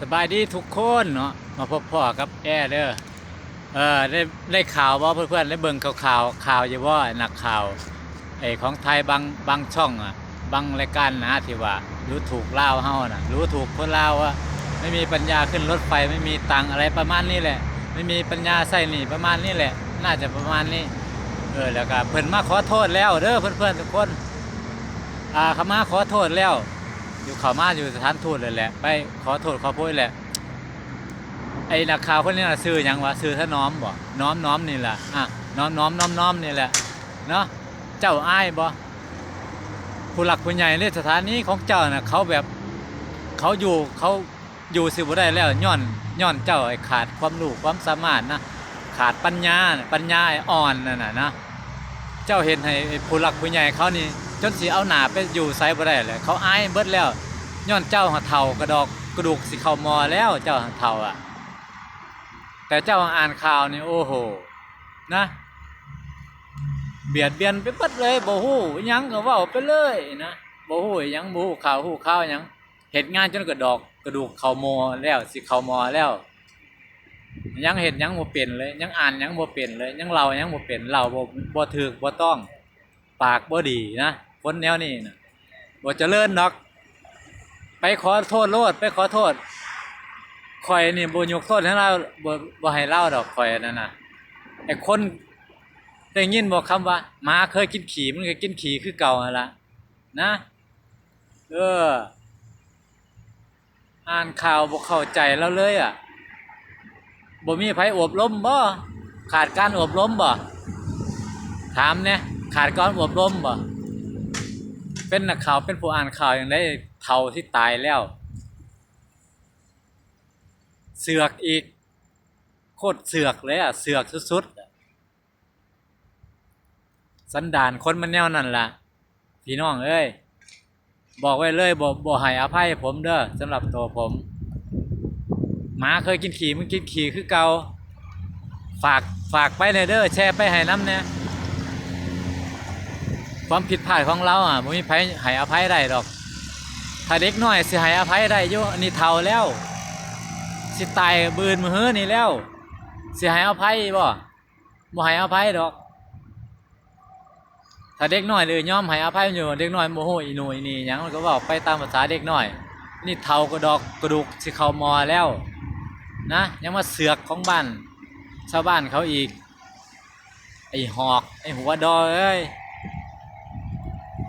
สบายดีทุกคนเนาะมาพบพ่อกับแอร์เด้อเออได้ได้ข่าวว่าเพื่อนๆได้เบิ่งข่าวข่าวข่าวอยู่ว่านักข่าวไอของไทยบางบางช่องอะบางรายการนะที่ว่ารู้ถูกเล่าเฮาน่ะ รู้ถูกคนเล่าว่าไม่มีปัญญาขึ้นรถไฟไม่มีตังอะไรประมาณนี้แหละ ไม่มีปัญญาใส่หนี่ประมาณนี้แหละ น่าจะประมาณนี้เออแล้วก็เพิ่นมาขอโทษแล้วเด้อเพื่อนๆทุกคนอ่าขามาขอโทษแล้ว อยู่เขามาอยู่สถานทูตเลยแหละ ไปขอโทษขอโพยแหละ ไอ้นักข่าวคนนี้น่ะซื้อหยังวะซื้อถ้าน้อมบ่น้อมน้อมนี่แหละอะน้อมน้อมน้อมน้อมนี่แหละเนาะเจ้าอ้ายบ่ผู้หลักผู้ใหญ่ในสถานีของเจ้าน่ะเขาแบบเขาอยู่เขาอยู่สิบ่ได้แล้วย้อนย้อนเจ้าไอ้ขาดความรู้ความสามารถนะขาดปัญญาน่ะปัญญาไอ้อ่อนนั่นน่ะนะเจ้าเห็นให้ไอ้ผู้หลักผู้ใหญ่เขานี่ จนสิเอาหนาไปอยู่ไซบ่ได้เลยเขาอายเบิดแล้วย้อนเจ้าหาเฒ่ากระดอกกระดูกสิเขามอแล้วเจ้าหาเฒ่าอะ แต่เจ้าอ่านข่าวนี่โอ้โหนะ เบียดเบียนไปเบิดเลยบ่ฮู้ยังก็ว้าไปเลยนะบ่ฮู้ยังบ่ฮู้ข่าวฮู้ข่าวยังเฮ็ดงานจนกระดอกกระดูกเขามอแล้วสิเขามอแล้ว ยังเห็นยังบ่เป็นเลย ยังอ่านยังบ่เป็นเลย ยังเล่ายังบ่เป็นเล่าบ่บ่ถูกบ่ต้อง ปากบ่ดีนะคนแนวนี้นะบ่เจริญดอก ไปขอโทษโลดไปขอโทษข่อยนี่บ่ยกโทษให้เราบ่บ่ให้เล่าดอกข่อยนั่นน่ะไอ้คนได้ยินบ่คำว่าหมาเคยกินขี้มันก็กินขี้คือเก่าหั่นล่ะนะเออ อ่านข่าวบ่เข้าใจแล้วเลยอะบ่มีไผอบรมบ่ขาดการอบรมบ่ถามเนี่ย ขาดการอบรมบ่เป็นนักข่าวเป็นผู้อ่านข่าวอย่างได้เท่าที่ตายแล้ว เสือกอีก โคตรเสือกเลยอะเสือกสุดๆสันดานคนมันแนวนั่นล่ะ พี่น้องเอ้ยบอกไว้เลยบ่บ่ให้อภัยผมเด้อสำหรับตัวผมหมาเคยกินขี่มึงกินขี่คือเกาฝากฝากไปในเด้อแชร์ไปให้น้ำเนี่ย ความผิดพลาดของเราอะมมีไผให้อภัยได้ดอก ถ้าเด็กน้อยสิให้อภัยได้อยู่อันนี้เฒ่าแล้ว สิตายบืนมือฮื้อนี่แล้วสิให้อภัยบ่บ่ให้อภัยดอก ถ้าเด็กน้อยเลยยอมให้อภัยอยู่ เด็กน้อยโมโหอีหนูอีนี่หยังมันก็เว้าไปตามภาษาเด็กน้อย นี่เฒ่ากระดอกกระดูกสิเข้ามอแล้ว นะ ยังมาเสือกของบ้านชาวบ้านเขาอีก ไอหอก ไอหัวดอเอ้ย